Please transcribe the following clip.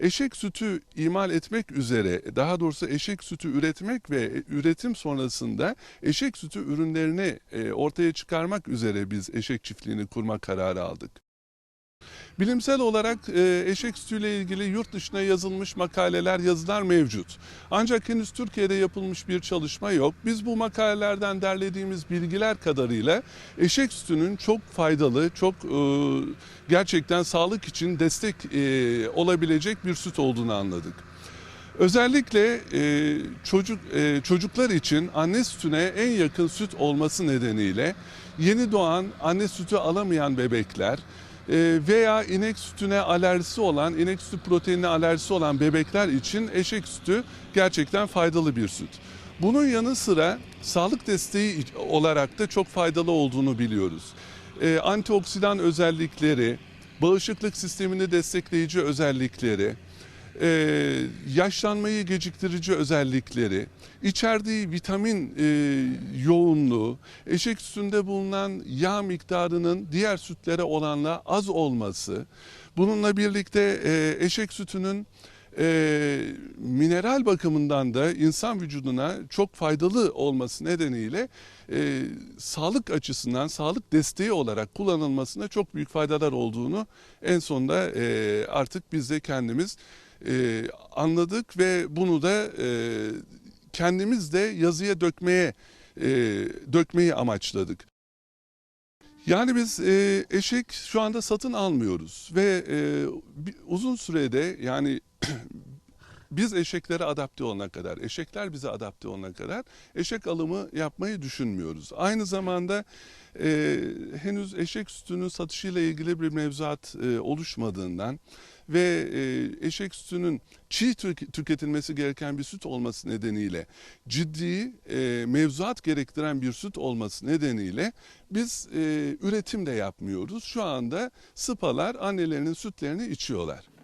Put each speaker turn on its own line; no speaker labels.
eşek sütü imal etmek üzere daha doğrusu eşek sütü üretmek ve üretim sonrasında eşek sütü ürünlerini e, ortaya çıkarmak üzere biz eşek çiftliğini kurma kararı aldık. Bilimsel olarak e, eşek sütüyle ilgili yurt dışına yazılmış makaleler, yazılar mevcut. Ancak henüz Türkiye'de yapılmış bir çalışma yok. Biz bu makalelerden derlediğimiz bilgiler kadarıyla eşek sütünün çok faydalı, çok e, gerçekten sağlık için destek e, olabilecek bir süt olduğunu anladık. Özellikle e, çocuk e, çocuklar için anne sütüne en yakın süt olması nedeniyle yeni doğan anne sütü alamayan bebekler veya inek sütüne alerjisi olan, inek sütü proteinine alerjisi olan bebekler için eşek sütü gerçekten faydalı bir süt. Bunun yanı sıra sağlık desteği olarak da çok faydalı olduğunu biliyoruz. E, antioksidan özellikleri, bağışıklık sistemini destekleyici özellikleri, e, yaşlanmayı geciktirici özellikleri, içerdiği vitamin e, yoğunluğu, eşek sütünde bulunan yağ miktarının diğer sütlere oranla az olması, bununla birlikte e, eşek sütünün e, mineral bakımından da insan vücuduna çok faydalı olması nedeniyle e, sağlık açısından sağlık desteği olarak kullanılmasına çok büyük faydalar olduğunu en sonunda e, artık biz de kendimiz e, anladık ve bunu da e, kendimiz de yazıya dökmeye e, dökmeyi amaçladık. Yani biz e, eşek şu anda satın almıyoruz ve e, bir- uzun sürede yani biz eşeklere adapte olana kadar, eşekler bize adapte olana kadar eşek alımı yapmayı düşünmüyoruz. Aynı zamanda e, henüz eşek sütünün satışıyla ilgili bir mevzuat e, oluşmadığından ve e, eşek sütünün çiğ tük- tüketilmesi gereken bir süt olması nedeniyle ciddi e, mevzuat gerektiren bir süt olması nedeniyle biz e, üretim de yapmıyoruz. Şu anda sıpalar annelerinin sütlerini içiyorlar.